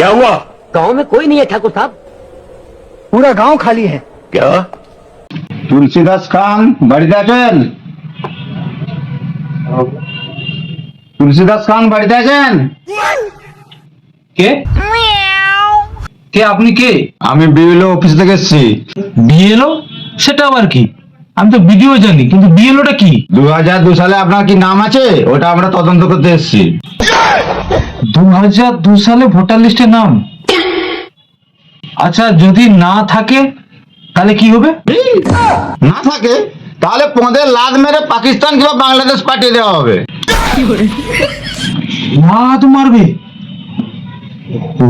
क्या हुआ गांव में कोई नहीं है ठाकुर साहब पूरा गांव खाली है क्या তুলসীদাস খান বাড়িতে আছেন তুলসীদাস খান বাড়িতে আছেন কে কে আপনি কে আমি বিএলও অফিস থেকে এসেছি বিএলও সেটা আবার কি আমি তো ভিডিও জানি কিন্তু বিএলওটা কি দু হাজার দু সালে আপনার কি নাম আছে ওটা আমরা তদন্ত করতে এসেছি দু হাজার দু সালে ভোটার লিস্টে নাম। আচ্ছা যদি না থাকে তাহলে কি হবে? না থাকে তাহলে পদে লাদ মেরে পাকিস্তান কিংবা বাংলাদেশ পাঠিয়ে দেওয়া হবে। লাত মারবে? ও।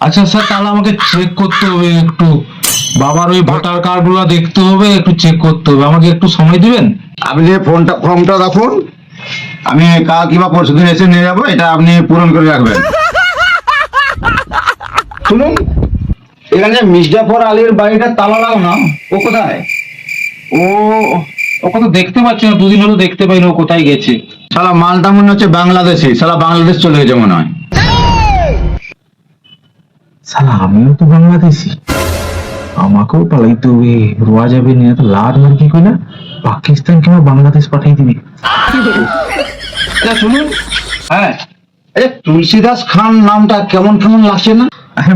আচ্ছা স্যার তাহলে আমাকে চেক করতে হবে একটু। বাবার ওই ভোটার কার্ডগুলো দেখতে হবে একটু চেক করতে হবে। আমাকে একটু সময় দিবেন? আপনি ফোনটা ফর্মটা রাখুন আমি কাল কিংবা পরশু দিন এসে নিয়ে যাব, এটা আপনি পূরণ করে রাখবেন। শুনুন, এখানে মির্জাফর আলীর বাড়িটা তালা লাগানো ও কোথায়? ও ওকে তো দেখতে পাচ্ছি না, দুদিন হলো দেখতে পাই না ও কোথায় গেছে। সালা মালটা মনে হচ্ছে বাংলাদেশে সালা বাংলাদেশ চলে গেছে মনে হয়। সালা আমিও তো বাংলাদেশি। আমাকেও পালাইতে হবে রোয়া যাবে না তো মার কি কইনা পাকিস্তান কিংবা বাংলাদেশ পাঠিয়ে দিবি। শুনুন। হ্যাঁ তুলসীদাস খান নামটা কেমন কেমন লাগছে না?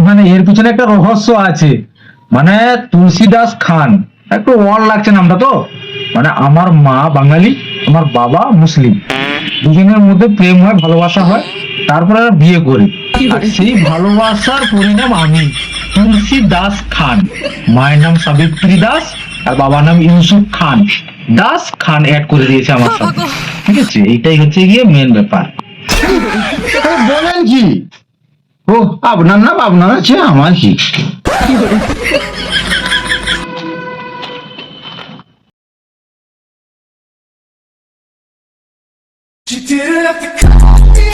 মানে এর পিছনে একটা রহস্য আছে। মানে তুলসীদাস খান একটু ওয়ার লাগছে নামটা তো। মানে আমার মা বাঙালি আমার বাবা মুসলিম। দুজনের মধ্যে প্রেম হয় ভালোবাসা হয় তারপরে বিয়ে করি। আর সেই ভালোবাসার পরিণাম আমি। তুলসী দাস খান। মায়ের নাম সাবিত্রী দাস আর বাবার নাম ইউসুফ খান। দাস খান অ্যাড করে দিয়েছে আমার সাথে ঠিক আছে? এইটাই হচ্ছে গিয়ে মেন ব্যাপার। বলেন কি? ও আপনার নাম আপনার আছে আমার কি? You didn't have to come.